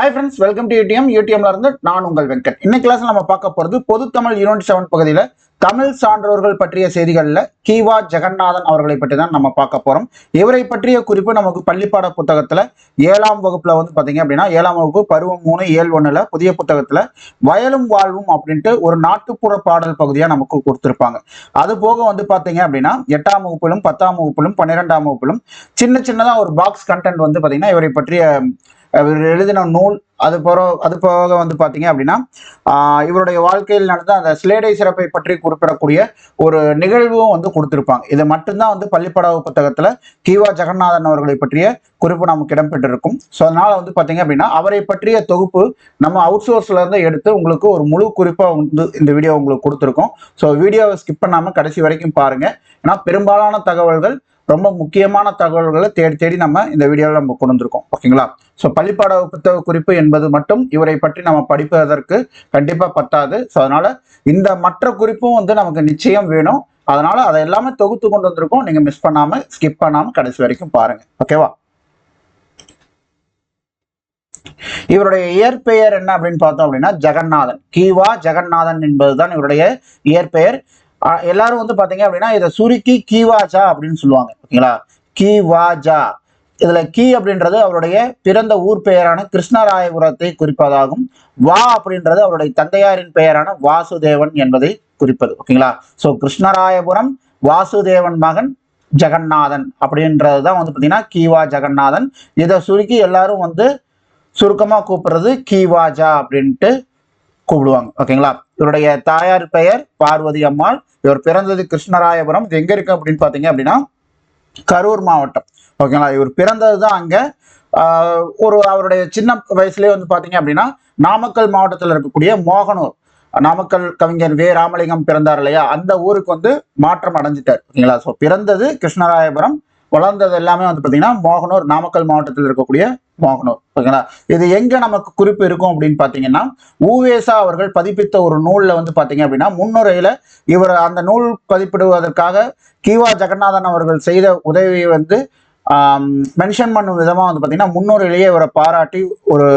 Hi friends welcome to UTM யூடிஎம்ல இருந்து நான் உங்கள் வெங்கட். இன்னைக்கு கிளாஸ் நம்ம பார்க்க போறது பொது தமிழ் யூனிட் செவன் பகுதியில் தமிழ் சான்றோர்கள் பற்றிய செய்திகளில் கீவா ஜெகநாதன் அவர்களை பற்றி தான் நம்ம பார்க்க போறோம். இவரை பற்றிய குறிப்பு நமக்கு பள்ளிப்பாட புத்தகத்துல ஏழாம் வகுப்புல வந்து பாத்தீங்க அப்படின்னா ஏழாம் வகுப்பு பருவம் மூணு ஏழு ஒன்னுல புதிய புத்தகத்துல வயலும் வாழ்வும் அப்படின்ட்டு ஒரு நாட்டுப்புற பாடல் பகுதியா நமக்கு கொடுத்துருப்பாங்க. அது போக வந்து பாத்தீங்க அப்படின்னா எட்டாம் வகுப்பிலும் பத்தாம் வகுப்பிலும் பன்னிரெண்டாம் வகுப்பிலும் சின்ன சின்னதா ஒரு பாக்ஸ் கண்டென்ட் வந்து பாத்தீங்கன்னா இவரை பற்றிய இவர் எழுதின நூல் அது போற அது போக வந்து பார்த்தீங்க அப்படின்னா இவருடைய வாழ்க்கையில் நடந்த அந்த சிலேடை சிறப்பை பற்றி குறிப்பிடக்கூடிய ஒரு நிகழ்வும் வந்து கொடுத்துருப்பாங்க. இது மட்டும்தான் வந்து பள்ளிப்படவு புத்தகத்தில் கீவா ஜெகநாதன் அவர்களை பற்றிய குறிப்பு நமக்கு இடம்பெற்றிருக்கும். ஸோ அதனால் வந்து பார்த்தீங்க அப்படின்னா அவரை பற்றிய தொகுப்பு நம்ம அவுட் சோர்ஸ்லேருந்து எடுத்து உங்களுக்கு ஒரு முழு குறிப்பாக வந்து இந்த வீடியோ உங்களுக்கு கொடுத்துருக்கோம். ஸோ வீடியோவை ஸ்கிப் பண்ணாமல் கடைசி வரைக்கும் பாருங்கள் ஏன்னா பெரும்பாலான தகவல்கள் ரொம்ப முக்கியமான தகவல்களை தேடி தேடி நம்ம இந்த வீடியோவில் நம்ம கொண்டு வந்திருக்கோம். ஓகேங்களா? ஸோ பள்ளிப்பாட புத்தக குறிப்பு என்பது மட்டும் இவரை பற்றி நம்ம படிப்பதற்கு கண்டிப்பாக பத்தாது. ஸோ அதனால இந்த மற்ற குறிப்பும் வந்து நமக்கு நிச்சயம் வேணும். அதனால அதை எல்லாமே தொகுத்து கொண்டு வந்திருக்கோம். நீங்க மிஸ் பண்ணாம ஸ்கிப் பண்ணாமல் கடைசி வரைக்கும் பாருங்க. ஓகேவா? இவருடைய இயற்பெயர் என்ன அப்படின்னு பார்த்தோம் அப்படின்னா ஜெகநாதன். கீவா ஜெகநாதன் என்பதுதான் இவருடைய இயற்பெயர். எல்லாரும் வந்து பாத்தீங்க அப்படின்னா இதை சுருக்கி கீவாஜா அப்படின்னு சொல்லுவாங்க ஓகேங்களா? கீவாஜா. இதுல கீ அப்படின்றது அவருடைய பிறந்த ஊர் பெயரான கிருஷ்ணராயபுரத்தை குறிப்பதாகும். வா அப்படின்றது அவருடைய தந்தையாரின் பெயரான வாசுதேவன் என்பதை குறிப்பது ஓகேங்களா? சோ கிருஷ்ணராயபுரம் வாசுதேவன் மகன் ஜெகநாதன் அப்படின்றது தான் வந்து பார்த்தீங்கன்னா கீவா ஜெகநாதன். இதை சுருக்கி எல்லாரும் வந்து சுருக்கமாக கூப்பிடுறது கீவாஜா அப்படின்ட்டு கூப்பிடுவாங்க ஓகேங்களா? இவருடைய தாயார் பெயர் பார்வதி அம்மாள். இவர் பிறந்தது கிருஷ்ணராயபுரம். இது எங்க இருக்கு அப்படின்னு பார்த்தீங்க அப்படின்னா கரூர் மாவட்டம். ஓகேங்களா? இவர் பிறந்தது தான் அங்க. ஆஹ், ஒரு அவருடைய சின்ன வயசுலயே வந்து பாத்தீங்க அப்படின்னா நாமக்கல் மாவட்டத்தில் இருக்கக்கூடிய மோகனூர். நாமக்கல் கவிஞர் வே. ராமலிங்கம் பிறந்தார் இல்லையா? அந்த ஊருக்கு வந்து மாற்றம் அடைஞ்சிட்டார். ஓகேங்களா? ஸோ பிறந்தது கிருஷ்ணராயபுரம். வளர்ந்தது எல்லாமே வந்து பார்த்தீங்கன்னா மோகனூர் நாமக்கல் மாவட்டத்தில் இருக்கக்கூடிய மோகனூர். ஓகேங்களா? இது எங்க நமக்கு குறிப்பு இருக்கும் அப்படின்னு பார்த்தீங்கன்னா ஊவேசா அவர்கள் பதிப்பித்த ஒரு நூலில் வந்து பார்த்தீங்க அப்படின்னா முன்னுரையில் இவர் அந்த நூல் பதிப்பிடுவதற்காக கீவா ஜெகநாதன் அவர்கள் செய்த உதவியை வந்து மென்ஷன் பண்ணும் விதமாக வந்து பார்த்தீங்கன்னா முன்னுரையிலேயே இவரை பாராட்டி ஒரு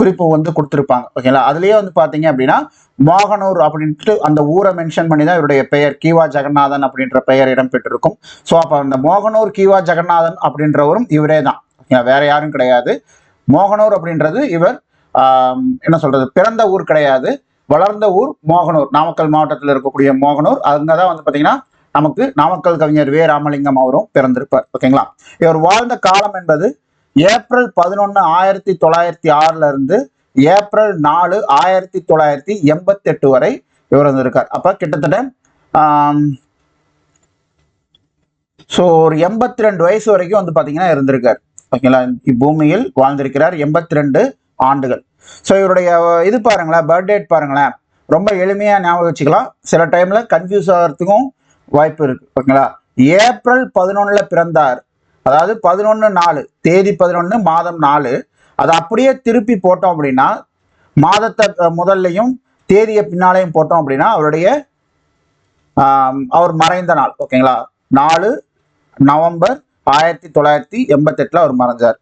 குறிப்பு வந்து கொடுத்துருப்பாங்க. ஓகேங்களா அதுலேயே வந்து பார்த்தீங்க அப்படின்னா மோகனூர் அப்படின்ட்டு அந்த ஊரை மென்ஷன் பண்ணி தான் இவருடைய பெயர். கீவா ஜெகநாதன் அப்படின்ற பெயர் இடம்பெற்றிருக்கும். ஸோ அப்போ அந்த மோகனூர் கீவா ஜெகநாதன் அப்படின்றவரும் இவரே தான் ஓகேங்களா, வேற யாரும் கிடையாது. மோகனூர் அப்படின்றது இவர் என்ன சொல்றது? பிறந்த ஊர் கிடையாது. வளர்ந்த ஊர் மோகனூர். நாமக்கல் மாவட்டத்தில் இருக்கக்கூடிய மோகனூர். அங்கே தான் வந்து பார்த்தீங்கன்னா நமக்கு நாமக்கல் கவிஞர் வே ராமலிங்கம் அவரும் பிறந்திருப்பார். ஓகேங்களா இவர் வாழ்ந்த காலம் என்பது ஏப்ரல் பதினொன்று ஆயிரத்தி தொள்ளாயிரத்தி ஆறுல இருந்து ஏப்ரல் நாலு ஆயிரத்தி தொள்ளாயிரத்தி எண்பத்தி எட்டு வரை இவர் இருந்திருக்கார் அப்ப கிட்டத்தட்ட ஸோ ஒரு எண்பத்தி ரெண்டு வயசு வரைக்கும் வந்து பாத்தீங்கன்னா இருந்திருக்கார். ஓகேங்களா? இப்பூமியில் வாழ்ந்திருக்கிறார் எண்பத்தி ரெண்டு ஆண்டுகள். ஸோ இவருடைய இது பாருங்களேன் பர்த்டேட் பாருங்களேன். ரொம்ப எளிமையா ஞாபகம் வச்சுக்கலாம். சில டைம்ல கன்ஃபியூஸ் ஆகிறதுக்கும் வாய்ப்பு இருக்கு. ஓகேங்களா? ஏப்ரல் பதினொன்னுல பிறந்தார். அதாவது பதினொன்று நாலு தேதி பதினொன்று மாதம் நாலு அதை அப்படியே திருப்பி போட்டோம் அப்படின்னா மாதத்தை முதல்லையும் தேதியை பின்னாலையும் போட்டோம் அப்படின்னா அவருடைய அவர் மறைந்த நாள் ஓகேங்களா? நாலு நவம்பர் ஆயிரத்தி தொள்ளாயிரத்தி எண்பத்தெட்டுல அவர் மறைஞ்சார்.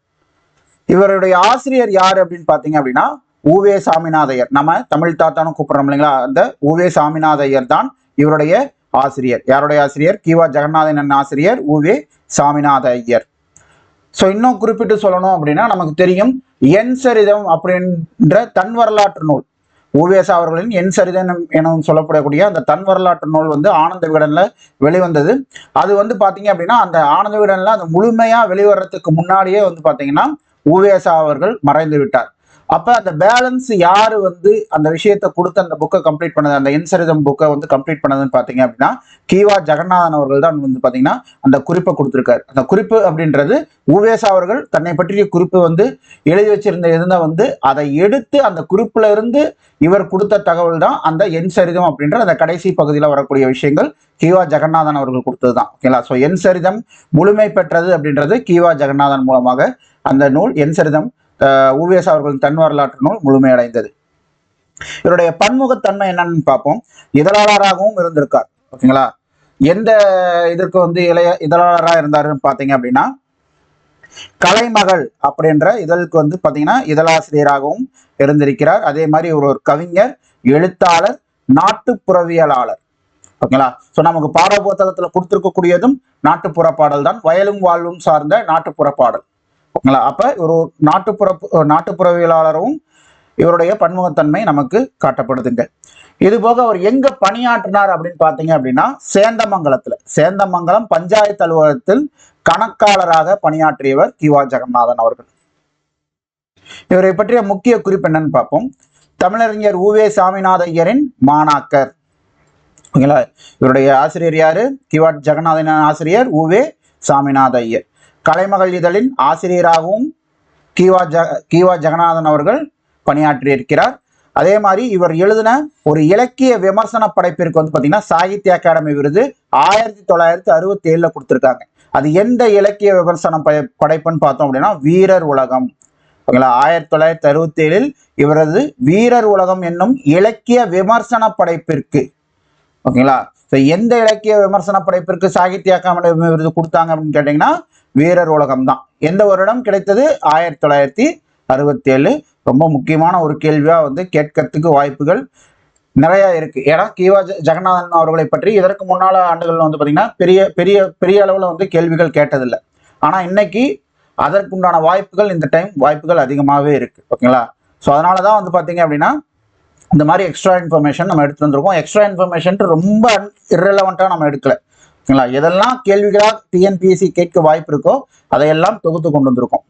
இவருடைய ஆசிரியர் யார் அப்படின்னு பார்த்தீங்க அப்படின்னா ஊவே சாமிநாதையர். நம்ம தமிழ் தாத்தானு கூப்பிடுறோம் இல்லைங்களா? அந்த ஊவே சாமிநாதையர் தான் இவருடைய ஆசிரியர். யாருடைய ஆசிரியர்? கிவா ஜெகநாதன் ஆசிரியர் ஊவே சாமிநாத ஐயர். ஸோ இன்னும் குறிப்பிட்டு சொல்லணும் அப்படின்னா நமக்கு தெரியும் என் சரிதம் அப்படின்ற தன் வரலாற்று நூல். ஓவியஸ் அவர்களின் என் சரிதம் எனவும் சொல்லப்படக்கூடிய அந்த தன் வரலாற்று நூல் வந்து ஆனந்த விகடனில் வெளிவந்தது. அது வந்து பார்த்தீங்க அப்படின்னா அந்த ஆனந்த விகடனில் அந்த முழுமையாக வெளிவரத்துக்கு முன்னாடியே வந்து பார்த்தீங்கன்னா ஓவியஸ் அவர்கள் மறைந்து விட்டார். அப்ப அந்த பேலன்ஸ் யாரு வந்து அந்த விஷயத்தை கொடுத்து அந்த புக்கை கம்ப்ளீட் பண்ணது? அந்த இன்சரிதம் புக்கை வந்து கம்ப்ளீட் பண்ணதுன்னு பாத்தீங்க அப்படின்னா கீவா ஜெகநாதன் அவர்கள் தான் வந்து பாத்தீங்கன்னா அந்த குறிப்பை கொடுத்திருக்காரு. அந்த குறிப்பு அப்படின்றது உவேசா அவர்கள் தன்னை பற்றிய குறிப்பு வந்து எழுதி வச்சிருந்த இருந்தா வந்து அதை எடுத்து அந்த குறிப்புல இருந்து இவர் கொடுத்த தகவல் தான் அந்த என் சரிதம் அப்படின்ற அந்த கடைசி பகுதியில் வரக்கூடிய விஷயங்கள் கீவா ஜெகநாதன் அவர்கள் கொடுத்தது தான் ஓகேங்களா ஸோ என் சரிதம் முழுமை பெற்றது அப்படின்றது கீவா ஜெகநாதன் மூலமாக அந்த நூல் என் சரிதம் ஊவேஸ் அவர்களின் தன் வரலாற்று நூல் முழுமையடைந்தது. இவருடைய பன்முகத்தன்மை என்னன்னு பார்ப்போம். இதழாளராகவும் இருந்திருக்கார். ஓகேங்களா? எந்த இதற்கு வந்து இளைய இதழாளராக இருந்தாருன்னு பார்த்தீங்க அப்படின்னா கலைமகள் அப்படின்ற இதழுக்கு வந்து பாத்தீங்கன்னா இதழாசிரியராகவும் இருந்திருக்கிறார். அதே மாதிரி இவர் ஒரு கவிஞர் எழுத்தாளர் நாட்டுப்புறவியலாளர். ஓகேங்களா? ஸோ நமக்கு பாட புத்தகத்தில் கொடுத்துருக்கக்கூடியதும் நாட்டுப்புற பாடல் தான் வயலும் வாழ்வும் சார்ந்த நாட்டுப்புற பாடல். ஓகேங்களா அப்ப இவர் ஒரு நாட்டுப்புற நாட்டுப்புறவியலாளரும் இவருடைய பன்முகத்தன்மை நமக்கு காட்டப்படுதுங்க. இது போக அவர் எங்க பணியாற்றினார் அப்படின்னு பாத்தீங்க அப்படின்னா சேந்தமங்கலத்துல. சேந்தமங்கலம் பஞ்சாயத்து அலுவலகத்தில் கணக்காளராக பணியாற்றியவர் கிவா ஜெகநாதன் அவர்கள். இவரை பற்றிய முக்கிய குறிப்பு என்னன்னு பார்ப்போம். தமிழறிஞர் உவே சாமிநாத ஐயரின் மாணாக்கர். ஓகேங்களா? இவருடைய ஆசிரியர் யாரு? கிவா ஜெகநாதன் ஆசிரியர் உவே சாமிநாத ஐயர். கலைமகள் இதழின் ஆசிரியராகவும் கீவா ஜ கீவா ஜெகநாதன் அவர்கள் பணியாற்றியிருக்கிறார். அதே மாதிரி இவர் எழுதின ஒரு இலக்கிய விமர்சன படைப்பிற்கு வந்து பார்த்தீங்கன்னா சாகித்ய அகாடமி விருது ஆயிரத்தி தொள்ளாயிரத்தி அறுபத்தி ஏழுல கொடுத்துருக்காங்க. அது எந்த இலக்கிய விமர்சன படை படைப்புன்னு பார்த்தோம் அப்படின்னா வீரர் உலகம். ஓகேங்களா? ஆயிரத்தி தொள்ளாயிரத்தி அறுபத்தி ஏழில் இவரது வீரர் உலகம் என்னும் இலக்கிய விமர்சன படைப்பிற்கு. ஓகேங்களா? ஸோ எந்த இலக்கிய விமர்சன படைப்பிற்கு சாகித்ய அகாடமி விருது கொடுத்தாங்க அப்படின்னு கேட்டிங்கன்னா வீரர் உலகம் தான் எந்த வருடம் கிடைத்தது? ஆயிரத்தி தொள்ளாயிரத்தி அறுபத்தி ஏழு. ரொம்ப முக்கியமான ஒரு கேள்வியா வந்து கேட்கறதுக்கு வாய்ப்புகள் நிறைய இருக்கு. ஏன்னா கீவா ஜெகநாதன் அவர்களை பற்றி இதற்கு முன்னால ஆண்டுகள் வந்து பாத்தீங்கன்னா பெரிய பெரிய பெரிய அளவுல வந்து கேள்விகள் கேட்டதில்லை. ஆனா இன்னைக்கு அதற்குண்டான வாய்ப்புகள் இந்த டைம் வாய்ப்புகள் அதிகமாகவே இருக்கு. ஓகேங்களா? ஸோ அதனால தான் வந்து பாத்தீங்க அப்படின்னா இந்த மாதிரி எக்ஸ்ட்ரா இன்ஃபர்மேஷன் நம்ம எடுத்து வந்திருக்கோம். எக்ஸ்ட்ரா இன்ஃபர்மேஷன் ரொம்ப irrelevant-ஆ நம்ம எடுக்கல. ஓகேங்களா? எதெல்லாம் கேள்விகளாக டிஎன்பிஎஸ்சி கேட்க வாய்ப்பு இருக்கோ அதையெல்லாம் தொகுத்து கொண்டு வந்திருக்கோம்.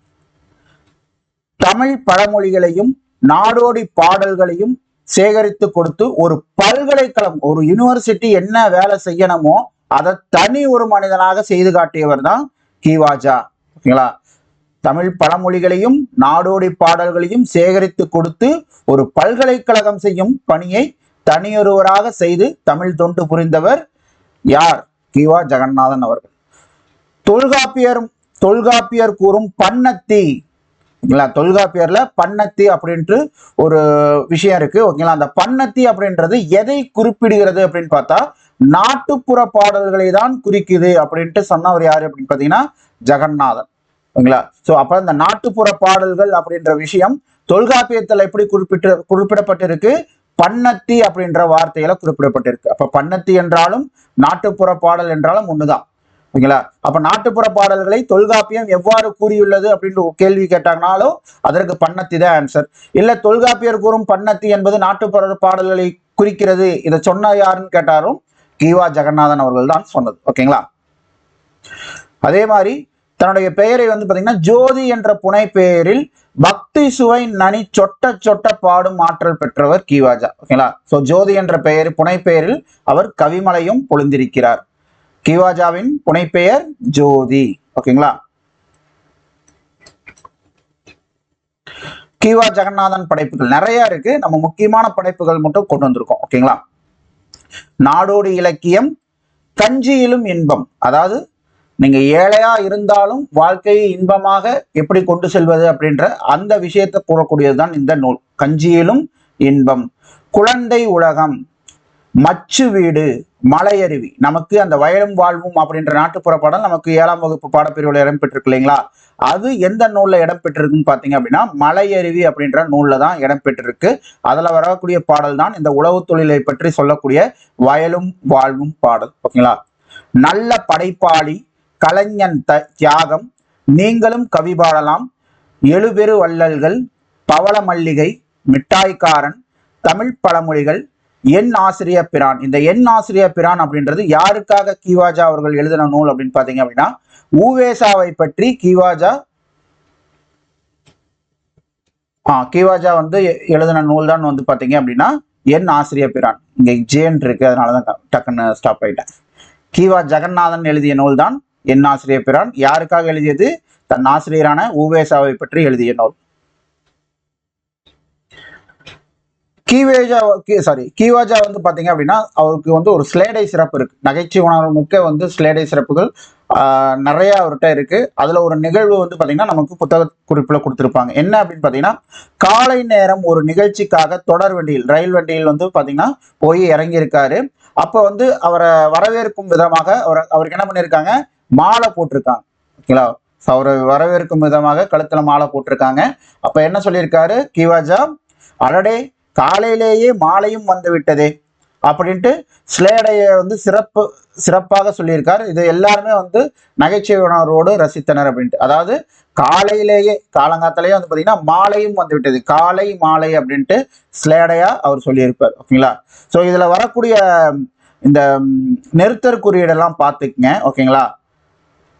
தமிழ் பழமொழிகளையும் நாடோடி பாடல்களையும் சேகரித்து கொடுத்து ஒரு பல்கலைக்கழகம் ஒரு யுனிவர்சிட்டி என்ன வேலை செய்யணுமோ அதை தனி ஒரு மனிதனாக செய்து காட்டியவர் தான் கிவாஜா. ஓகேங்களா? தமிழ் பழமொழிகளையும் நாடோடி பாடல்களையும் சேகரித்து கொடுத்து ஒரு பல்கலைக்கழகம் செய்யும் பணியை தனியொருவராக செய்து தமிழ் தொண்டு புரிந்தவர் யார்? கிவா ஜெகநாதன் அவர்கள். தொல்காப்பியர் தொல்காப்பியர் கூறும் பன்னத்தி. ஓகேங்களா தொல்காப்பியர்ல பன்னத்தி அப்படின்ட்டு ஒரு விஷயம் இருக்கு ஓகேங்களா? அந்த பன்னத்தி அப்படின்றது எதை குறிப்பிடுகிறது அப்படின்னு பார்த்தா நாட்டுப்புற பாடல்களை தான் குறிக்குது அப்படின்ட்டு சொன்னவர் யாரு அப்படின்னு பார்த்தீங்கன்னா ஜெகநாதன். ஓகேங்களா? ஸோ அப்ப இந்த நாட்டுப்புற பாடல்கள் அப்படின்ற விஷயம் தொல்காப்பியத்தில் எப்படி குறிப்பிட்டு குறிப்பிடப்பட்டிருக்கு? பன்னத்தி அப்படின்ற வார்த்தையில குறிப்பிடப்பட்டிருக்கு. அப்ப பன்னத்தி என்றாலும் நாட்டுப்புற பாடல் என்றாலும் ஒண்ணுதான். ஓகேங்களா? அப்ப நாட்டுப்புற பாடல்களை தொல்காப்பியம் எவ்வாறு கூறியுள்ளது அப்படின்னு ஒரு கேள்வி கேட்டாங்கனாலும் அதற்கு பன்னத்தி தான் ஆன்சர் இல்ல தொல்காப்பியர் கூறும் பன்னத்தி என்பது நாட்டுப்புற பாடல்களை குறிக்கிறது. இதை சொன்ன யாருன்னு கேட்டாலும் கீவா ஜெகநாதன் அவர்கள் தான் சொன்னது. ஓகேங்களா? அதே மாதிரி தன்னுடைய பெயரை வந்து பார்த்தீங்கன்னா ஜோதி என்ற புனை பெயரில் பக்தி சுவை நனி சொட்ட சொட்ட பாடும் ஆற்றல் பெற்றவர் கிவாஜா. ஓகேங்களா? ஸோ ஜோதி என்ற பெயர் புனை பெயரில் அவர் கவிமலையும் பொழுந்திருக்கிறார். கிவாஜாவின் புனைப்பெயர் ஜோதி. ஓகேங்களா? கிவா ஜெகநாதன் படைப்புகள் நிறைய இருக்கு. நம்ம முக்கியமான படைப்புகள் மட்டும் கொண்டு வந்திருக்கோம். ஓகேங்களா? நாடோடி இலக்கியம் கஞ்சியிலும் இன்பம். அதாவது நீங்க ஏழையா இருந்தாலும் வாழ்க்கையை இன்பமாக எப்படி கொண்டு செல்வது அப்படின்ற அந்த விஷயத்தை கூறக்கூடியதுதான் இந்த நூல். கஞ்சியிலும் இன்பம். குழந்தை உலகம். மச்சு வீடு. மலையருவி. நமக்கு அந்த வயலும் வாழ்வும் அப்படின்ற நாட்டுப்புற பாடல் நமக்கு ஏழாம் வகுப்பு பாடப்பிரிவுல இடம்பெற்றிருக்கு இல்லைங்களா? அது எந்த நூல்ல இடம்பெற்றிருக்குன்னு பாத்தீங்க அப்படின்னா மலையருவி அப்படின்ற நூல்ல தான் இடம்பெற்றிருக்கு அதுல வரக்கூடிய பாடல் தான் இந்த உழவு தொழிலை பற்றி சொல்லக்கூடிய வயலும் வாழ்வும் பாடல். ஓகேங்களா? நல்ல படைப்பாளி கலைஞன் த தியாகம் நீங்களும் கவி பாடலாம் எழுபெரு வள்ளல்கள் பவள மல்லிகை மிட்டாய்க்காரன் தமிழ் பழமொழிகள் என் ஆசிரிய பிரான். இந்த என் ஆசிரிய பிரான் அப்படின்றது யாருக்காக கீவாஜா அவர்கள் எழுதின நூல் அப்படின்னு பாத்தீங்க அப்படின்னா ஊவேசாவை பற்றி கீவாஜா ஆ கீவாஜா வந்து எழுதின நூல் தான் வந்து பாத்தீங்க அப்படின்னா என் ஆசிரிய பிரான். இங்க ஜேன் இருக்கு அதனாலதான் டக்குன்னு ஸ்டாப் ஆயிட்டேன். கீவா ஜெகநாதன் எழுதிய நூல் தான் என் ஆசிரியர் பிரான் யாருக்காக எழுதியது? தன் ஆசிரியரான ஊவேசாவை பற்றி எழுதிய நூல். கீவேஜா சாரி கீவாஜா வந்து பார்த்தீங்க அப்படின்னா அவருக்கு வந்து ஒரு ஸ்லேடை சிறப்பு இருக்கு. நகைச்சுவை உணர்வு மிக்க வந்து ஸ்லேடை சிறப்புகள் நிறைய அவர்கிட்ட இருக்கு. அதுல ஒரு நிகழ்வு வந்து பார்த்தீங்கன்னா நமக்கு புத்தக குறிப்புல கொடுத்துருப்பாங்க. என்ன அப்படின்னு பார்த்தீங்கன்னா காலை நேரம் ஒரு நிகழ்ச்சிக்காக தொடர் வண்டியில் ரயில் வண்டியில் வந்து பார்த்தீங்கன்னா போய் இறங்கியிருக்காரு. அப்போ வந்து அவரை வரவேற்கும் விதமாக அவர் அவருக்கு என்ன பண்ணியிருக்காங்க? மாலை போட்டிருக்காங்க. ஓகேங்களா? அவரை வரவேற்கும் விதமாக கழுத்துல மாலை போட்டிருக்காங்க. அப்ப என்ன சொல்லியிருக்காரு? கிவாஜா அடடே காலையிலேயே மாலையும் வந்து விட்டதே அப்படின்ட்டு ஸ்லேடைய வந்து சிறப்பு சிறப்பாக சொல்லியிருக்கார். இது எல்லாருமே வந்து நகைச்சுவை உணர்வோடு ரசித்தனர் அப்படின்ட்டு. அதாவது காலையிலேயே காலங்காத்திலேயே வந்து பார்த்தீங்கன்னா மாலையும் வந்து விட்டது. காலை மாலை அப்படின்ட்டு ஸ்லேடையா அவர் சொல்லியிருப்பார். ஓகேங்களா? ஸோ இதில் வரக்கூடிய இந்த நெருத்தர் குறியீடெல்லாம் பார்த்துக்குங்க. ஓகேங்களா?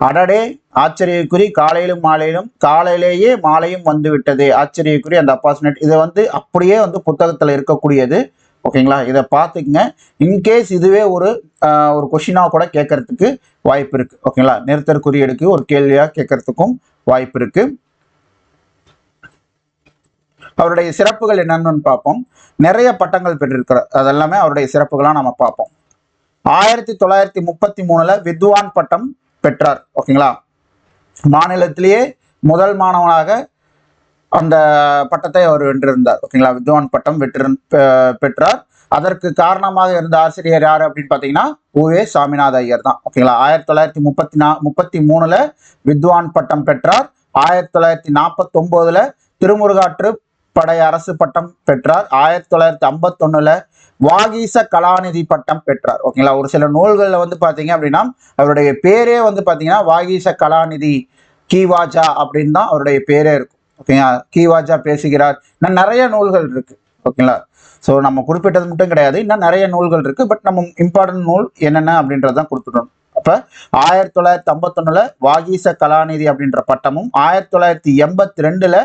அடடே ஆச்சரியக்குறி காலையிலும் மாலையிலும் காலையிலேயே மாலையும் வந்து விட்டது ஆச்சரியக்குறி அந்த அப்பாசினேட் இது வந்து அப்படியே வந்து புத்தகத்தில் இருக்கக்கூடியது. ஓகேங்களா? இதை பார்த்துக்குங்க. இன்கேஸ் இதுவே ஒரு ஒரு கொஷினாக கூட கேட்கறதுக்கு வாய்ப்பு இருக்குது ஓகேங்களா? நிறுத்தற் குறியீடுக்கு ஒரு கேள்வியாக கேட்கறதுக்கும் வாய்ப்பு இருக்கு. அவருடைய சிறப்புகள் என்னென்னு பார்ப்போம். நிறைய பட்டங்கள் பெற்றிருக்கிறார் அதெல்லாமே அவருடைய சிறப்புகளாக நம்ம பார்ப்போம். ஆயிரத்தி தொள்ளாயிரத்தி முப்பத்தி மூணில் வித்வான் பட்டம் பெற்றார். ஓகேங்களா? மாநிலத்திலேயே முதல் மாணவனாக அந்த பட்டத்தை அவர் வென்றிருந்தார். ஓகேங்களா? வித்வான் பட்டம் வெற்றி பெற்றார். அதற்கு காரணமாக இருந்த ஆசிரியர் யார் அப்படின்னு பார்த்தீங்கன்னா உவே சாமிநாத ஐயர் தான். ஓகேங்களா? ஆயிரத்தி தொள்ளாயிரத்தி முப்பத்தி நா முப்பத்தி மூணுல வித்வான் பட்டம் பெற்றார். ஆயிரத்தி தொள்ளாயிரத்தி நாற்பத்தி ஒன்பதுல திருமுருகாற்று படை அரசு பட்டம் பெற்றார். ஆயிரத்தி தொள்ளாயிரத்தி ஐம்பத்தொன்னுல வாகீச கலாநிதி பட்டம் பெற்றார். ஓகேங்களா? ஒரு சில நூல்களில் வந்து பார்த்தீங்க அப்படின்னா அவருடைய பேரே வந்து பார்த்தீங்கன்னா வாகீச கலாநிதி கீவாஜா அப்படின்னு தான் அவருடைய பேரே இருக்கும். ஓகேங்களா? கீவாஜா பேசுகிறார். இன்னும் நிறைய நூல்கள் இருக்கு. ஓகேங்களா? ஸோ நம்ம குறிப்பிட்டது மட்டும் கிடையாது. இன்னும் நிறைய நூல்கள் இருக்கு. பட் நம்ம இம்பார்ட்டன்ட் நூல் என்னென்ன அப்படின்றதான் கொடுத்துட்டோம் அப்போ ஆயிரத்தி தொள்ளாயிரத்தி ஐம்பத்தொன்னுல வாகீச கலாநிதி அப்படின்ற பட்டமும் ஆயிரத்தி தொள்ளாயிரத்தி எண்பத்தி ரெண்டுல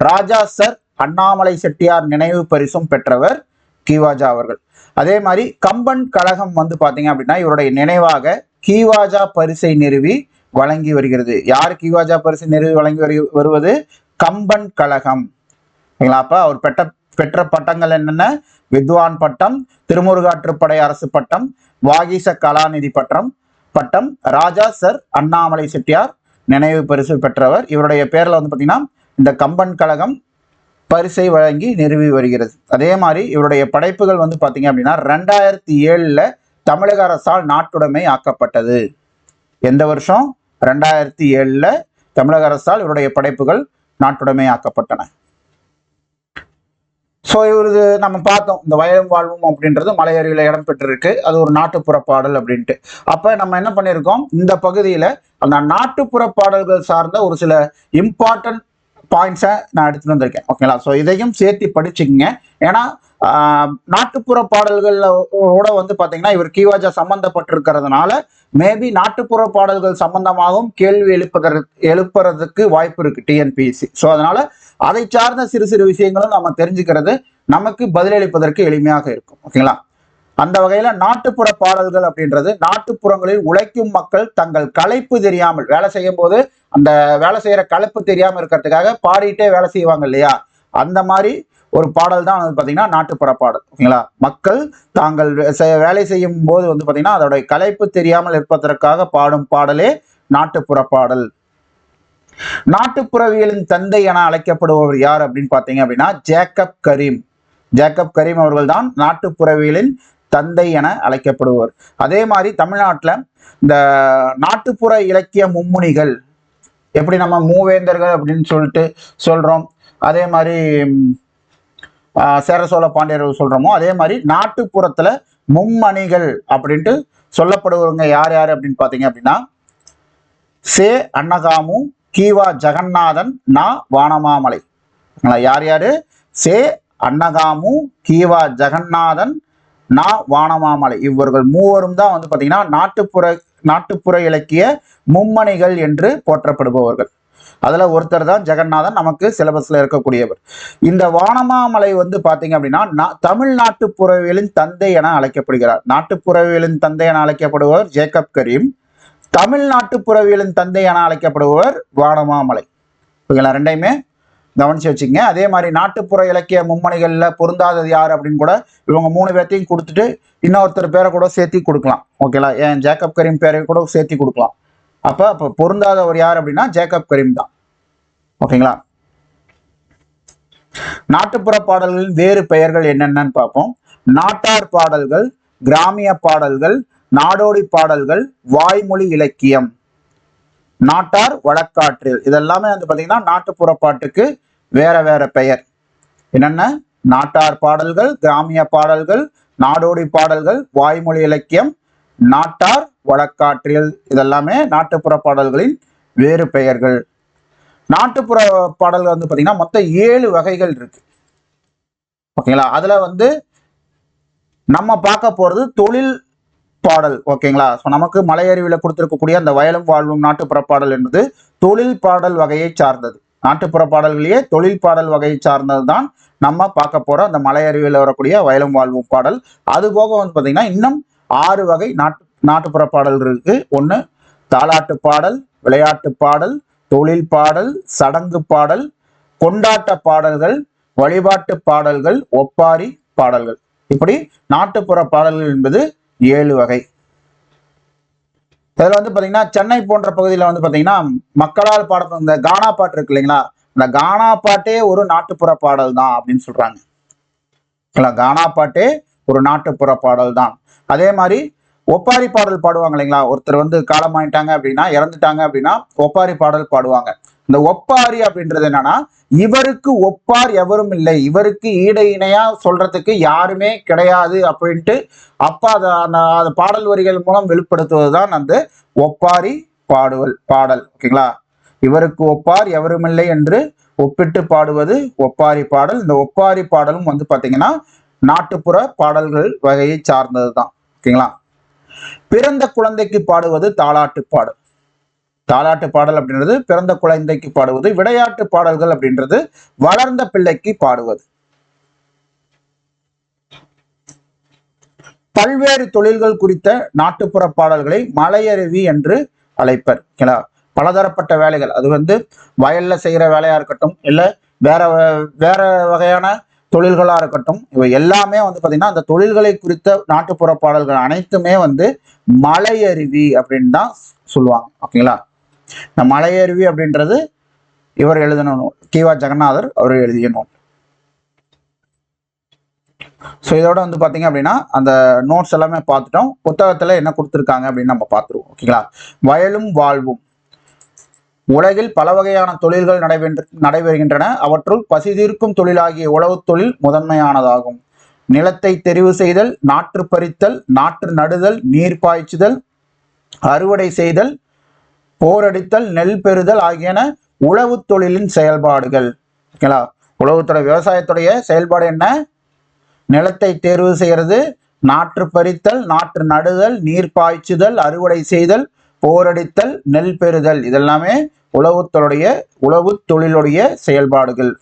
ராஜா சர் அண்ணாமலை செட்டியார் நினைவு பரிசும் பெற்றவர் கீவாஜா அவர்கள். அதே மாதிரி கம்பன் கழகம் வந்து பாத்தீங்க அப்படின்னா இவருடைய நினைவாக கீவாஜா பரிசை நிறுவி வழங்கி வருகிறது. யார் கீவாஜா பரிசை நிறுவி வழங்கி வரு வருவது? கம்பன் கழகம். சரிங்களா அப்ப அவர் பெற்ற பெற்ற பட்டங்கள் என்னென்ன? வித்வான் பட்டம் திருமுருகாற்றுப்படை அரசு பட்டம் வாகீச கலாநிதி பட்டம் பட்டம் ராஜா சர் அண்ணாமலை செட்டியார் நினைவு பரிசு பெற்றவர். இவருடைய பேரில் வந்து பார்த்தீங்கன்னா இந்த கம்பன் கழகம் பரிசை வழங்கி நிறுவி வருகிறது. அதே மாதிரி இவருடைய படைப்புகள் வந்து பார்த்தீங்க அப்படின்னா ரெண்டாயிரத்தி ஏழில் தமிழக அரசால் நாட்டுடைமை ஆக்கப்பட்டது. எந்த வருஷம்? ரெண்டாயிரத்தி ஏழில் தமிழக அரசால் இவருடைய படைப்புகள் நாட்டுடைமை ஆக்கப்பட்டன. ஸோ இவரது நம்ம பார்த்தோம் இந்த வயலும் வாழ்வும் அப்படின்றது மலையருவியில் இடம்பெற்றிருக்கு அது ஒரு நாட்டுப்புற பாடல் அப்படின்ட்டு. அப்போ நம்ம என்ன பண்ணியிருக்கோம்? இந்த பகுதியில் அந்த நாட்டுப்புற பாடல்கள் சார்ந்த ஒரு சில இம்பார்ட்டன்ட் பாயிண்ட்ஸை நான் எடுத்துகிட்டு வந்திருக்கேன். ஓகேங்களா ஸோ இதையும் சேர்த்து படிச்சுக்கங்க. ஏன்னா நாட்டுப்புற பாடல்கள்ல கூட வந்து பார்த்தீங்கன்னா இவர் கீவாஜா சம்மந்தப்பட்டிருக்கிறதுனால மேபி நாட்டுப்புற பாடல்கள் சம்பந்தமாகவும் கேள்வி எழுப்பதற்கு எழுப்புறதுக்கு வாய்ப்பு இருக்கு டிஎன்பிஎஸ்சி ஸோ அதனால அதை சார்ந்த சிறு சிறு விஷயங்களும் நம்ம தெரிஞ்சுக்கிறது நமக்கு பதிலளிப்பதற்கு எளிமையாக இருக்கும். ஓகேங்களா அந்த வகையில நாட்டுப்புற பாடல்கள் அப்படின்றது நாட்டுப்புறங்களில் உழைக்கும் மக்கள் தங்கள் களைப்பு தெரியாமல் வேலை செய்யும் போது அந்த வேலை செய்யற களைப்பு தெரியாம இருக்கிறதுக்காக பாடிட்டே வேலை செய்வாங்க இல்லையா? அந்த மாதிரி ஒரு பாடல் தான் வந்து பார்த்தீங்கன்னா நாட்டுப்புற பாடல் ஓகேங்களா? மக்கள் தாங்கள் வே- வேலை செய்யும் போது வந்து பார்த்தீங்கன்னா அதோடைய களைப்பு தெரியாமல் இருப்பதற்காக பாடும் பாடலே நாட்டுப்புற பாடல் நாட்டுப்புறவியலின் தந்தை என அழைக்கப்படுபவர் யார் அப்படின்னு பார்த்தீங்க அப்படின்னா ஜேக்கப் கரீம். ஜேக்கப் கரீம் அவர்கள் தான் நாட்டுப்புறவியலின் தந்தை என அழைக்கப்படுவர் அதே மாதிரி தமிழ்நாட்டில் இந்த நாட்டுப்புற இலக்கிய மும்முனிகள் எப்படி நம்ம மூவேந்தர்கள் அப்படின்னு சொல்லிட்டு சொல்கிறோம் அதே மாதிரி சேர சோழ பாண்டியர்கள் சொல்கிறோமோ அதே மாதிரி நாட்டுப்புறத்தில் மும்மணிகள் அப்படின்ட்டு சொல்லப்படுவவங்க யார் யார் அப்படின்னு பார்த்தீங்க அப்படின்னா சே அன்னகாமு கீவா ஜெகநாதன் நா வானமாமலை. யார் யார்? சே அன்னகாமு கீவா ஜெகநாதன் நா வானமாமலை. இவர்கள் மூவரும் தான் வந்து பார்த்தீங்கன்னா நாட்டுப்புற நாட்டுப்புற இலக்கிய மும்மணிகள் என்று போற்றப்படுபவர்கள். அதில் ஒருத்தர் தான் ஜெகநாதன் நமக்கு சிலபஸில் இருக்கக்கூடியவர். இந்த வானமாமலை வந்து பார்த்தீங்க அப்படின்னா நா- தமிழ் நாட்டுப்புறவியலின் தந்தை என அழைக்கப்படுகிறார். நாட்டுப்புறவியலின் தந்தை என அழைக்கப்படுபவர் ஜேக்கப் கரீம். தமிழ் நாட்டுப்புறவியலின் தந்தை என அழைக்கப்படுபவர் வானமாமலை. ஓகேங்களா ரெண்டையுமே கவனிச்சு வச்சுக்கங்க. அதே மாதிரி நாட்டுப்புற இலக்கிய மும்மணிகளில் பொருந்தாதது யார் அப்படின்னு கூட இவங்க மூணு பேர்த்தையும் கொடுத்துட்டு இன்னொருத்தர் பேரை கூட சேர்த்தி கொடுக்கலாம். ஓகேலா ஏன்? ஜேக்கப் கரீம் பேரை கூட சேர்த்தி கொடுக்கலாம். அப்போ அப்போ பொருந்தாதவர் யார் அப்படின்னா ஜேக்கப் கரீம் தான். ஓகேங்களா நாட்டுப்புற பாடல்களின் வேறு பெயர்கள் என்னென்னு பார்ப்போம். நாட்டார் பாடல்கள் கிராமிய பாடல்கள் நாடோடி பாடல்கள் வாய்மொழி இலக்கியம். நாட்டார் வழக்காற்றில் இதெல்லாமே வந்து பார்த்தீங்கன்னா நாட்டுப்புற பாட்டுக்கு வேற வேற பெயர். என்னென்ன? நாட்டார் பாடல்கள் கிராமிய பாடல்கள் நாடோடி பாடல்கள் வாய்மொழி இலக்கியம் நாட்டார் வழக்காற்றியல் இதெல்லாமே நாட்டுப்புற பாடல்களின் வேறு பெயர்கள். நாட்டுப்புற பாடல்கள் வந்து பார்த்தீங்கன்னா மொத்தம் ஏழு வகைகள் இருக்கு. ஓகேங்களா? அதில் வந்து நம்ம பார்க்க போகிறது தொழில் பாடல் ஓகேங்களா? ஸோ நமக்கு மலையறிவில் கொடுத்துருக்கக்கூடிய அந்த வயலும் வாழ்வும் நாட்டுப்புற பாடல் என்பது தொழில் பாடல் வகையை சார்ந்தது. நாட்டுப்புற பாடல்களையே தொழில் பாடல் வகையை சார்ந்தது தான் நம்ம பார்க்க போகிற அந்த மலையறிவில் வரக்கூடிய வயலும் வாழ்வும் பாடல். அது போக வந்து பார்த்தீங்கன்னா இன்னும் ஆறு வகை நாட்டு நாட்டுப்புற பாடல் இருக்கு. ஒன்று தாலாட்டு பாடல் விளையாட்டு பாடல் தொழில் பாடல் சடங்கு பாடல் கொண்டாட்ட பாடல்கள் வழிபாட்டு பாடல்கள் ஒப்பாரி பாடல்கள். இப்படி நாட்டுப்புற பாடல்கள் என்பது ஏழு வகை. அதில் வந்து பாத்தீங்கன்னா சென்னை போன்ற பகுதியில வந்து பாத்தீங்கன்னா மக்களால் பாட இந்த கானா பாட்டு இருக்கு இல்லைங்களா? இந்த கானா பாட்டே ஒரு நாட்டுப்புற பாடல் தான் அப்படின்னு சொல்றாங்க. கானா பாட்டே ஒரு நாட்டுப்புற பாடல் தான். அதே மாதிரி ஒப்பாரி பாடல் பாடுவாங்க இல்லைங்களா? ஒருத்தர் வந்து காலமாயிட்டாங்க அப்படின்னா இறந்துட்டாங்க அப்படின்னா ஒப்பாரி பாடல் பாடுவாங்க. இந்த ஒப்பாரி அப்படின்றது என்னன்னா இவருக்கு ஒப்பார் எவரும் இல்லை. இவருக்கு ஈட இணையா சொல்றதுக்கு யாருமே கிடையாது அப்படின்ட்டு அப்பா அத அந்த அந்த பாடல் வரிகள் மூலம் வெளிப்படுத்துவதுதான் அந்த ஒப்பாரி பாடுவல் பாடல். ஓகேங்களா? இவருக்கு ஒப்பார் எவருமில்லை என்று ஒப்பிட்டு பாடுவது ஒப்பாரி பாடல். இந்த ஒப்பாரி பாடலும் வந்து பாத்தீங்கன்னா நாட்டுப்புற பாடல்கள் வகையை சார்ந்தது தான் ஓகேங்களா? பிறந்த குழந்தைக்கு பாடுவது தாலாட்டு பாடல். தாலாட்டு பாடல் அப்படின்றது பிறந்த குழந்தைக்கு பாடுவது விளையாட்டு பாடல்கள் அப்படின்றது வளர்ந்த பிள்ளைக்கு பாடுவது. பல்வேறு தொழில்கள் குறித்த நாட்டுப்புற பாடல்களை மலையருவி என்று அழைப்பர். ஓகேங்களா பலதரப்பட்ட வேலைகள். அது வந்து வயல்ல செய்கிற வேலையா இருக்கட்டும் இல்லை வேற வேற வகையான தொழில்களா இருக்கட்டும் இவை எல்லாமே வந்து பார்த்தீங்கன்னா அந்த தொழில்களை குறித்த நாட்டுப்புற பாடல்கள் அனைத்துமே வந்து மலையருவி அப்படின்னு தான் சொல்லுவாங்க. ஓகேங்களா? இந்த மலையருவி அப்படின்றது இவர் எழுதின நூல். ஜெகநாதர் அவர் எழுதிய நூல். ஸோ இதோட வந்து பார்த்தீங்க அப்படின்னா அந்த நோட்ஸ் எல்லாமே பார்த்துட்டோம். புத்தகத்தில் என்ன கொடுத்துருக்காங்க அப்படின்னு நம்ம பார்த்துருவோம். ஓகேங்களா வயலும் வாழ்வும். உலகில் பல வகையான தொழில்கள் நடைபெற்று நடைபெறுகின்றன. அவற்றுள் பசி தீர்க்கும் தொழிலாகிய உழவு தொழில் முதன்மையானதாகும். நிலத்தை தெரிவு செய்தல் நாற்று பறித்தல் நாற்று நடுதல் நீர் பாய்ச்சுதல் அறுவடை செய்தல் போரடித்தல் நெல் பெறுதல் ஆகியன உழவு தொழிலின் செயல்பாடுகள். ஓகேங்களா? உழவுத்துறை விவசாயத்துடைய செயல்பாடு என்ன? நிலத்தை தேர்வு செய்கிறது நாற்று பறித்தல் நாற்று நடுதல் நீர் பாய்ச்சுதல் அறுவடை செய்தல் போரடித்தல் நெல் பெறுதல். இதெல்லாமே உழவுத்தொடைய உழவு தொழிலுடைய செயல்பாடுகள்.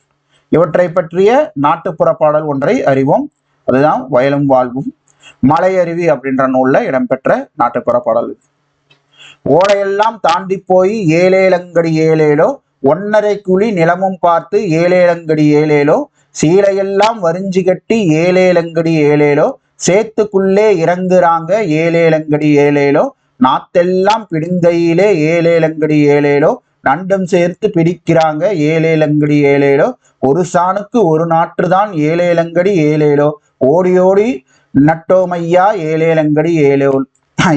இவற்றை பற்றிய நாட்டுப்புற பாடல் ஒன்றை அறிவோம். அதுதான் வயலும் வாழ்வும். மலையருவி அப்படின்ற நூலில் இடம்பெற்ற நாட்டுப்புற பாடல் ஓடையெல்லாம் தாண்டி போய் ஏழேலங்கடி ஏழேலோ ஒன்னரை குழி நிலமும் பார்த்து ஏழேலங்கடி ஏழேலோ சீலையெல்லாம் வரிஞ்சு கட்டி ஏழேலங்கடி ஏழேலோ சேத்துக்குள்ளே இறங்குறாங்க ஏழேலங்கடி ஏழேலோ நாத்தெல்லாம் பிடுங்கையிலே ஏழேலங்கடி ஏழேலோ நண்டும் சேர்த்து பிடிக்கிறாங்க ஏழேலங்கடி ஏழேலோ ஒரு சாணுக்கு ஒரு நாற்றுதான் ஏழேலங்கடி ஏழேலோ ஓடி ஓடி நட்டோமையா ஏழேலங்கடி ஏழேலோ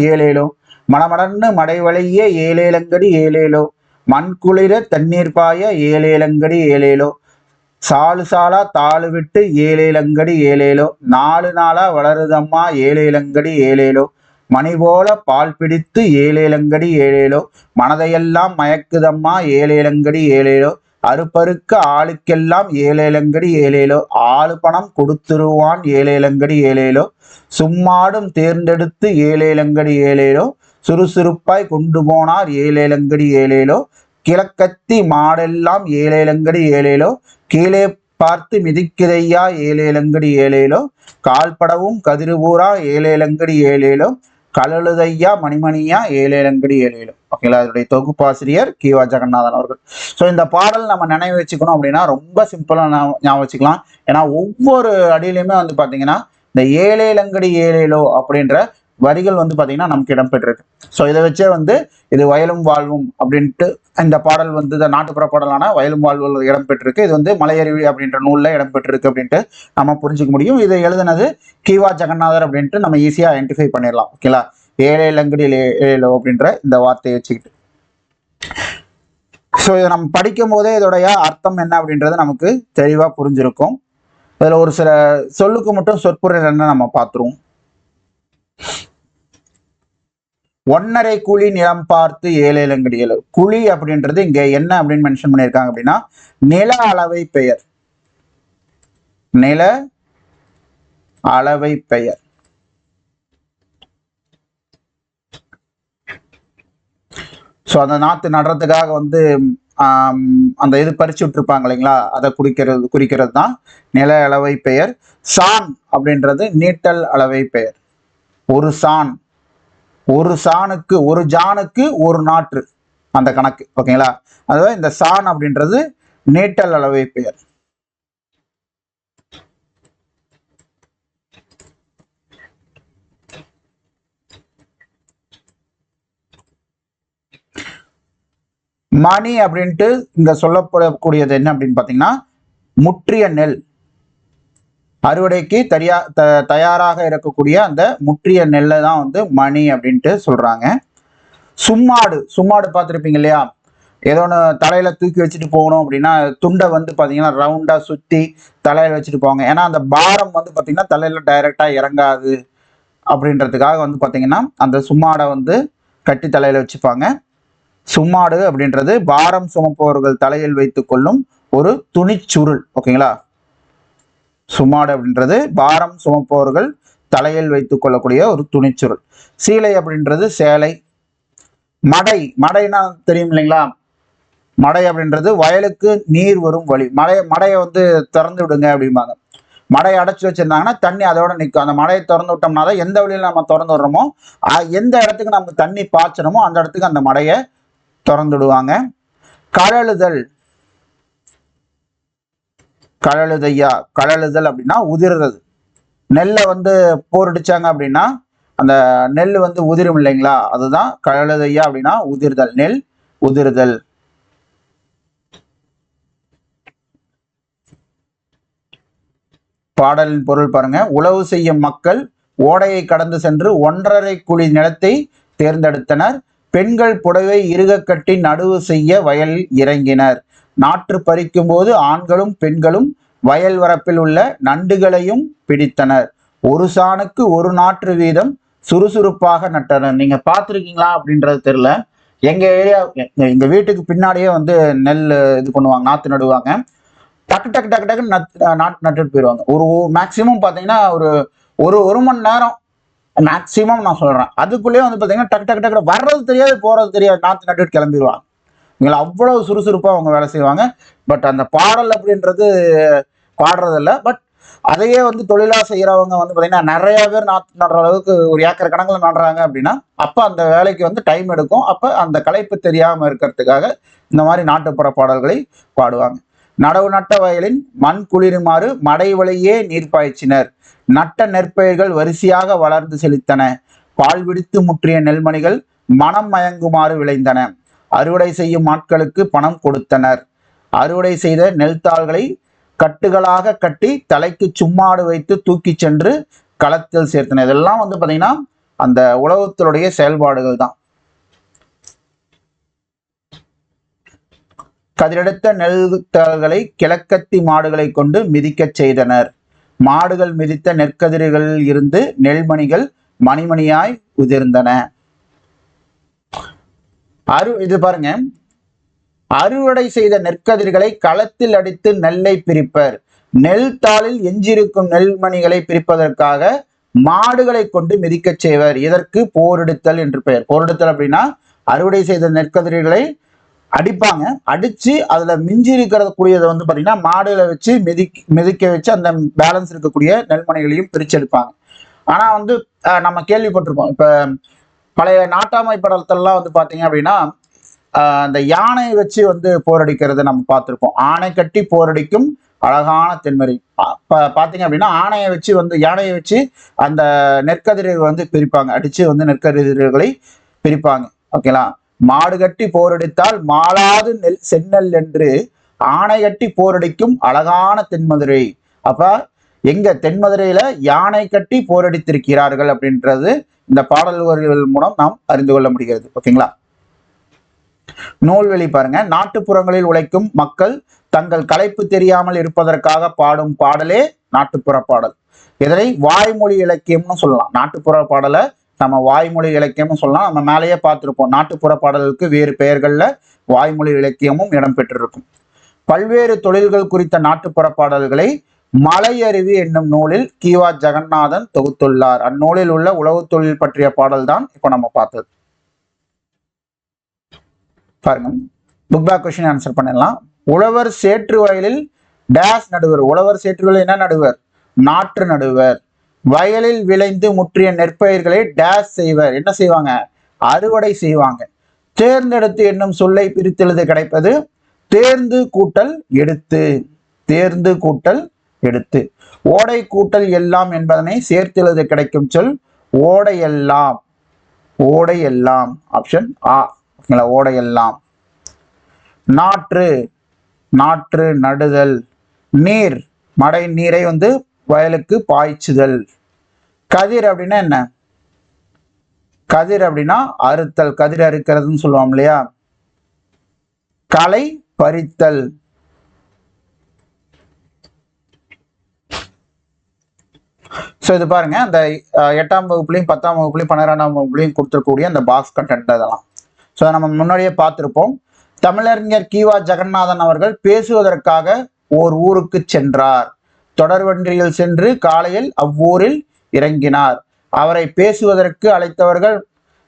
ஏழேலோ மணமடன்னு மடைவளைய ஏழேலங்கடி ஏழேலோ. மண் குளிர தண்ணீர் பாய ஏழேலங்கடி ஏழேலோ. சாலு சாலா தாளு விட்டு ஏழேலங்கடி ஏழேலோ. நாலு நாளா வளருதம்மா ஏழேலங்கடி ஏழேலோ. மணி போல பால் பிடித்து ஏழேலங்கடி ஏழேலோ. மனதையெல்லாம் மயக்குதம்மா ஏழேலங்கடி ஏழேலோ. அறுப்பறுக்க ஆளுக்கெல்லாம் ஏழேலங்கடி ஏழேலோ. ஆளு பணம் கொடுத்துருவான் ஏழேலங்கடி ஏழேலோ. சும்மாடும் தேர்ந்தெடுத்து ஏழேலங்கடி ஏழேலோ. சுறுசுறுப்பாய் கொண்டு போனார் ஏழேலங்கடி ஏழேலோ. கிழக்கத்தி மாடெல்லாம் ஏழேலங்கடி ஏழேலோ. கீழே பார்த்து மிதிக்கிறையா ஏழேலங்கடி ஏழேலோ. கால்படவும் கதிருபூரா ஏழேலங்கடி ஏழேலோ. கலழுதையா மணிமணியா ஏழேலங்கடி ஏழேலோ. ஓகேங்களா? அதனுடைய தொகுப்பாசிரியர் கிவா ஜெகநாதன் அவர்கள். ஸோ இந்த பாடல் நம்ம நினைவு வச்சுக்கணும் அப்படின்னா ரொம்ப சிம்பிளாக ஞாபகம் வச்சுக்கலாம் ஏன்னா ஒவ்வொரு அடியிலையுமே வந்து பார்த்தீங்கன்னா இந்த ஏழேலங்கடி ஏழேலோ அப்படின்ற வரிகள் வந்து பார்த்தீங்கன்னா நமக்கு இடம்பெற்றிருக்கு. ஸோ இதை வச்சே வந்து இது வயலும் வாழ்வும் அப்படின்ட்டு இந்த பாடல் வந்து இந்த நாட்டுப்புற பாடலான வயலும் வாழ்வும் இடம்பெற்றிருக்கு. இது வந்து மலையருவி அப்படின்ற நூலில் இடம்பெற்றிருக்கு அப்படின்ட்டு நம்ம புரிஞ்சுக்க முடியும். இதை எழுதுனது கீவா ஜெகநாதர் அப்படின்ட்டு நம்ம ஈஸியாக ஐடென்டிஃபை பண்ணிடலாம். ஓகேங்களா ஏழை லங்கடி ஏழோ அப்படின்ற இந்த வார்த்தையை வச்சுக்கிட்டு. ஸோ இதை நம்ம படிக்கும் போதே இதோடைய அர்த்தம் என்ன அப்படின்றது நமக்கு தெளிவாக புரிஞ்சிருக்கும். அதில் ஒரு சில சொல்லுக்கு மட்டும் சொற்பொருள் என்ன நம்ம பார்த்துருவோம். ஒன்னரை குழி நிலம் பார்த்து ஏழு குழி அப்படின்றது இங்க என்ன அப்படின்னு மென்ஷன் பண்ணியிருக்காங்க அப்படின்னா நில அளவை பெயர். நில அளவை பெயர். ஸோ அந்த நாற்று நடுறதுக்காக வந்து அந்த இது பறிச்சு விட்டுருப்பாங்க இல்லைங்களா? அதை குறிக்கிறது குறிக்கிறது தான் நில அளவை பெயர். சான் அப்படின்றது நீட்டல் அளவை பெயர். ஒரு சான். ஒரு சாணுக்கு ஒரு ஜானுக்கு ஒரு நாற்று. அந்த கணக்கு ஓகேங்களா? அதாவது இந்த சான் அப்படின்றது நீட்டல் அளவை பெயர். மணி அப்படின்ட்டு இங்க சொல்லப்படக்கூடியது என்ன அப்படின்னு பார்த்தீங்கன்னா முற்றிய நெல். அறுவடைக்கு தரியா த தயாராக இருக்கக்கூடிய அந்த முற்றிய நெல்லை தான் வந்து மணி அப்படின்ட்டு சொல்கிறாங்க சும்மாடு சும்மாடு பார்த்துருப்பீங்க இல்லையா? ஏதோ ஒன்று தலையில் தூக்கி வச்சுட்டு போகணும் அப்படின்னா துண்டை வந்து பார்த்தீங்கன்னா ரவுண்டாக சுற்றி தலையில் வச்சுட்டு போவாங்க. ஏன்னா அந்த பாரம் வந்து பார்த்திங்கன்னா தலையில் டைரெக்டாக இறங்காது அப்படின்றதுக்காக வந்து பார்த்திங்கன்னா அந்த சும்மாடை வந்து கட்டி தலையில் வச்சுப்பாங்க. சும்மாடு அப்படின்றது பாரம் சுமப்பவர்கள் தலையில் வைத்து கொள்ளும் ஒரு துணிச்சுருள் ஓகேங்களா? சுமாடு அப்படின்றது பாரம் சுமப்பவர்கள் தலையில் வைத்துக் கொள்ளக்கூடிய ஒரு துணிச்சுருள். சீலை அப்படின்றது சேலை. மடை மடைனா தெரியும் இல்லைங்களா? மடை அப்படின்றது வயலுக்கு நீர் வரும் வழி. மடை மடையை வந்து திறந்து விடுங்க அப்படிம்பாங்க. மடையை அடைச்சி வச்சிருந்தாங்கன்னா தண்ணி அதோட நிற்கும் அந்த மடையை திறந்து விட்டோம்னா தான் எந்த வழியில் நம்ம திறந்து விடுறோமோ எந்த இடத்துக்கு நம்ம தண்ணி பாய்ச்சணுமோ அந்த இடத்துக்கு அந்த மடையை திறந்து விடுவாங்க. கழலுதல் கழலுதையா கழலுதல் அப்படின்னா உதிர்றது. நெல்லை வந்து போரடிச்சாங்க அப்படின்னா அந்த நெல் வந்து உதிரும் இல்லைங்களா? அதுதான் கழலுதையா அப்படின்னா உதிர்தல். நெல் உதிர்தல். பாடலின் பொருள் பாருங்க. உழவு செய்யும் மக்கள் ஓடையை கடந்து சென்று ஒன்றரை குழி நிலத்தை தேர்ந்தெடுத்தனர். பெண்கள் புடவை இருக கட்டி நடுவு செய்ய வயலில் இறங்கினர். நாற்று பறிக்கும் போது ஆண்களும் பெண்களும் வயல் வரப்பில் உள்ள நண்டுகளையும் பிடித்தனர். ஒரு சாணுக்கு ஒரு நாற்று வீதம் சுறுசுறுப்பாக நட்டனர். நீங்க பார்த்துருக்கீங்களா அப்படின்றது தெரியல. எங்க ஏரியா எங்க வீட்டுக்கு பின்னாடியே வந்து நெல் இது பண்ணுவாங்க நாற்று நடுவாங்க. டக்கு டக்கு டக்கு டக்குன்னு நட் நட்டுட்டு போயிடுவாங்க ஒரு மேக்சிமம் பார்த்தீங்கன்னா ஒரு ஒரு ஒரு மணி நேரம் மேக்சிமம் நான் சொல்றேன். அதுக்குள்ளேயே வந்து பார்த்தீங்கன்னா டக்கு டக்கு டக்கு வர்றது தெரியாது போறது தெரியாது நாற்று நட்டுட்டு கிளம்பிடுவாங்க இவங்களை அவ்வளவு சுறுசுறுப்பாக அவங்க வேலை செய்வாங்க. பட் அந்த பாடல் அப்படின்றது பாடுறதில்ல. பட் அதையே வந்து தொழிலாக செய்கிறவங்க வந்து பார்த்தீங்கன்னா நிறைய பேர் நாற்று நடுற அளவுக்கு ஒரு ஏக்கர் கணக்கில் நடுறாங்க அப்படின்னா அப்போ அந்த வேலைக்கு வந்து டைம் எடுக்கும். அப்போ அந்த களைப்பு தெரியாமல் இருக்கிறதுக்காக இந்த மாதிரி நாட்டுப்புற பாடல்களை பாடுவாங்க. நடவு நட்ட வயலின் மண் குளிருமாறு மடை வழியே நீர் பாய்ச்சினர். நட்ட நெற்பயிர்கள் வரிசையாக வளர்ந்து செழித்தன. பால் விடுத்து முற்றிய நெல்மணிகள் மனம் மயங்குமாறு விளைந்தன. அறுவடை செய்யும் ஆட்களுக்கு பணம் கொடுத்தனர். அறுவடை செய்த நெல்தாள்களை கட்டுகளாக கட்டி தலைக்கு சும்மாடு வைத்து தூக்கிச் சென்று களத்தில் சேர்த்தனர். இதெல்லாம் வந்து பார்த்தீங்கன்னா அந்த உலகத்தினுடைய செயல்பாடுகள் தான். கதிரெடுத்த நெல்தாள்களை கிழக்கத்தி மாடுகளை கொண்டு மிதிக்கச் செய்தனர். மாடுகள் மிதித்த நெற்கதிர்களில் இருந்து நெல்மணிகள் மணிமணியாய் உதிர்ந்தன. அரு இது பாருங்க. அறுவடை செய்த நெற்கதிர்களை களத்தில் அடித்து நெல்லை பிரிப்பர். நெல் தாளில் எஞ்சிருக்கும் நெல்மணிகளை பிரிப்பதற்காக மாடுகளை கொண்டு மிதிக்கச் செய்வர். இதற்கு போரெடுத்தல் என்று பெயர். போரெடுத்தல் அப்படின்னா அறுவடை செய்த நெற்கதிர்களை அடிப்பாங்க. அடிச்சு அதுல மிஞ்சி இருக்கிறது கூடியதை வந்து பாத்தீங்கன்னா மாடுகளை வச்சு மிதி மிதிக்க வச்சு அந்த பேலன்ஸ் இருக்கக்கூடிய நெல்மணிகளையும் பிரிச்சு எடுப்பாங்க. ஆனா வந்து அஹ், நம்ம கேள்விப்பட்டிருப்போம். இப்ப பழைய நாட்டாமை படத்தெல்லாம் வந்து பார்த்தீங்க அப்படின்னா அந்த யானையை வச்சு வந்து போரடிக்கிறத நம்ம பார்த்துருப்போம் ஆணை கட்டி போரடிக்கும் அழகான தென்மறி. பார்த்தீங்க அப்படின்னா ஆணையை வச்சு வந்து யானையை வச்சு அந்த நெற்கதிர்கள் வந்து பிரிப்பாங்க. அடித்து வந்து நெற்கதிர்களை பிரிப்பாங்க. ஓகேங்களா? மாடு கட்டி போரடித்தால் மாளாது நெல் செந்நெல் என்று ஆணை கட்டி போரடிக்கும் அழகான தென்மதுரை. அப்போ எங்க தென்மதுரையில யானை கட்டி போரடித்திருக்கிறார்கள் அப்படின்றது இந்த பாடல் வரிகள் மூலம் நாம் அறிந்து கொள்ள முடிகிறது. ஓகேங்களா? நூல்வெளி பாருங்க. நாட்டுப்புறங்களில் உழைக்கும் மக்கள் தங்கள் களைப்பு தெரியாமல் இருப்பதற்காக பாடும் பாடலே நாட்டுப்புற பாடல். இதனை வாய்மொழி இலக்கியம்னு சொல்லலாம். நாட்டுப்புற பாடலை நம்ம வாய்மொழி இலக்கியம்னு சொல்லலாம். நம்ம மேலேயே பார்த்துருப்போம். நாட்டுப்புற பாடலுக்கு வேறு பெயர்களில் வாய்மொழி இலக்கியமும் இடம்பெற்றிருக்கும் பல்வேறு தொழில்கள் குறித்த நாட்டுப்புற பாடல்களை மலையருவி என்னும் நூலில் கிவா ஜெகநாதன் தொகுத்துள்ளார். அந்நூலில் உள்ள உழவு தொழில் பற்றிய பாடல் தான் இப்போ நம்ம பார்த்தது. பாருங்க. புக் பேக் கொஸ்டின் ஆன்சர் பண்ணிடலாம். உழவர் சேற்று வயலில் டேஸ் நடுவர். உழவர் சேற்று வயலில் என்ன நடுவர்? நாற்று நடுவர். வயலில் விளைந்து முற்றிய நெற்பயிர்களை டேஸ் செய்வர். என்ன செய்வாங்க? அறுவடை செய்வாங்க. தேர்ந்தெடுத்து என்னும் சொல்லை பிரித்தெழுது கிடைப்பது? தேர்ந்து கூட்டல் எடுத்து. தேர்ந்து கூட்டல் எடுத்து ஓடை கூட்டல் எல்லாம் என்பதனை சேர்த்தெழுது கிடைக்கும் சொல் ஓடையெல்லாம் ஓடையெல்லாம் ஆப்ஷன் ஆ ஓகேங்களா ஓடையெல்லாம். நாற்று நாற்று நடுதல் நீர் மடை நீரை வந்து வயலுக்கு பாய்ச்சுதல். கதிர் அப்படின்னா என்ன? கதிர் அப்படின்னா அறுத்தல் கதிர் அறுக்கிறதுன்னு சொல்லுவோம் இல்லையா? களை பறித்தல். ஸோ இது பாருங்க அந்த எட்டாம் வகுப்புலையும் பத்தாம் வகுப்புலையும் பன்னிரெண்டாம் வகுப்புலையும் கொடுத்துருக்கக்கூடிய அந்த பாக்ஸ் கண்டென்ட் அதெல்லாம் ஸோ நம்ம முன்னாடியே பார்த்துருப்போம். தமிழறிஞர் கீவா ஜெகநாதன் அவர்கள் பேசுவதற்காக ஓர் ஊருக்கு சென்றார். தொடர்வண்டியில் சென்று காலையில் அவ்வூரில் இறங்கினார். அவரை பேசுவதற்கு அழைத்தவர்கள்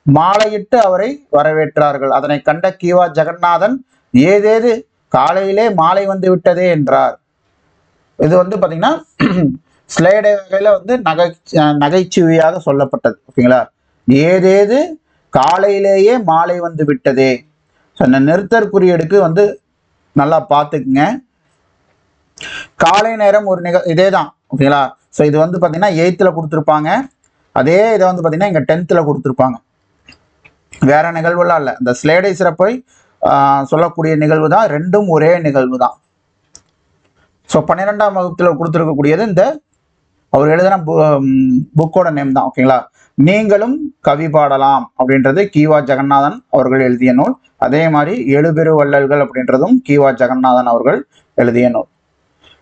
மாலையிட்டு அவரை வரவேற்றார்கள். அதனை கண்ட கீவா ஜெகநாதன் ஏதேது காலையிலே மாலை வந்து விட்டதே என்றார். இது வந்து பார்த்தீங்கன்னா ஸ்லைடு வகையில் வந்து நகை நகைச்சுவையாக சொல்லப்பட்டது ஓகேங்களா? ஏதேது காலையிலேயே மாலை வந்து விட்டதே. ஸோ அந்த நிறுத்தற் குறியீடுக்கு வந்து நல்லா பார்த்துக்குங்க. காலை நேரம் ஒரு நிக இதே தான் ஓகேங்களா? ஸோ இது வந்து பார்த்தீங்கன்னா எயித்தில் கொடுத்துருப்பாங்க. அதே இதை வந்து பார்த்தீங்கன்னா இங்கே டென்த்தில் கொடுத்துருப்பாங்க. வேற நிகழ்வுலாம் இல்லை. இந்த ஸ்லேடை சிறப்பை சொல்லக்கூடிய நிகழ்வு தான் ரெண்டும் ஒரே நிகழ்வு தான். ஸோ பன்னிரெண்டாம் வகுப்பில் கொடுத்துருக்கக்கூடியது இந்த அவர் எழுதின புக்கோட நேம் தான் ஓகேங்களா நீங்களும் கவி பாடலாம் அப்படின்றது கீவா ஜெகநாதன் அவர்கள் எழுதிய நூல். அதே மாதிரி எழுபெரு வள்ளல்கள் அப்படின்றதும் கீவா ஜெகநாதன் அவர்கள் எழுதிய நூல்.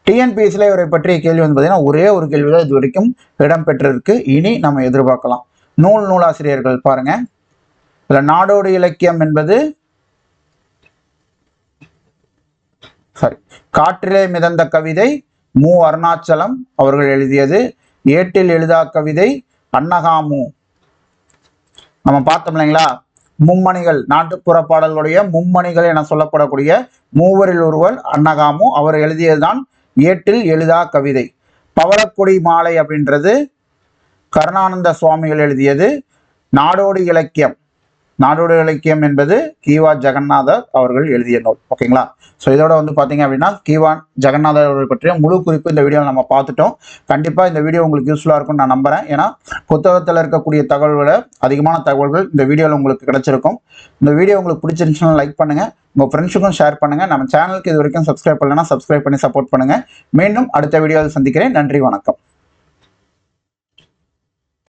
டிஎன்பிஎஸ்சியில் இவரை பற்றிய கேள்வி வந்து பார்த்தீங்கன்னா ஒரே ஒரு கேள்வி தான் இது வரைக்கும் இடம்பெற்றிருக்கு. இனி நம்ம எதிர்பார்க்கலாம். நூல் நூலாசிரியர்கள் பாருங்க. இதில் நாடோடு இலக்கியம் என்பது சாரி காற்றிலே மிதந்த கவிதை மு. அருணாச்சலம் அவர்கள் எழுதியது ஏட்டில் எழுதா கவிதை அன்னகாமு. நம்ம பார்த்தோம் இல்லைங்களா? மும்மணிகள் நாட்டுப்புற பாடல்களுடைய மும்மணிகள் என சொல்லப்படக்கூடிய மூவரில் ஒருவர் அன்னகாமு அவர் எழுதியதுதான் ஏட்டில் எழுதா கவிதை. பவரக்குடி மாலை அப்படின்றது கருணானந்த சுவாமிகள் எழுதியது நாடோடி இலக்கியம். நாடோடி இலக்கியம் என்பது கீவா ஜெகநாதர் அவர்கள் எழுதிய நூல். ஓகேங்களா? ஸோ இதோட வந்து பார்த்தீங்க அப்படின்னா கீவான் ஜெகநாதர் அவர்கள் பற்றிய முழு குறிப்பு இந்த வீடியோவில் நம்ம பார்த்துட்டோம். கண்டிப்பாக இந்த வீடியோ உங்களுக்கு யூஸ்ஃபுல்லாக இருக்கும்னு நான் நம்புகிறேன் ஏன்னா புத்தகத்தில் இருக்கக்கூடிய தகவல்களை அதிகமான தகவல்கள் இந்த வீடியோவில் உங்களுக்கு கிடைச்சிருக்கும். இந்த வீடியோ உங்களுக்கு பிடிச்சிருந்துச்சுன்னா லைக் பண்ணுங்கள் உங்கள் ஃப்ரெண்ட்ஸுக்கும் ஷேர் பண்ணுங்கள் நம்ம சேனலுக்கு இது வரைக்கும் சப்ஸ்கிரைப் பண்ணலைன்னா சப்ஸ்கிரைப் பண்ணி சப்போர்ட் பண்ணுங்கள் மீண்டும் அடுத்த வீடியோவில் சந்திக்கிறேன். நன்றி வணக்கம்.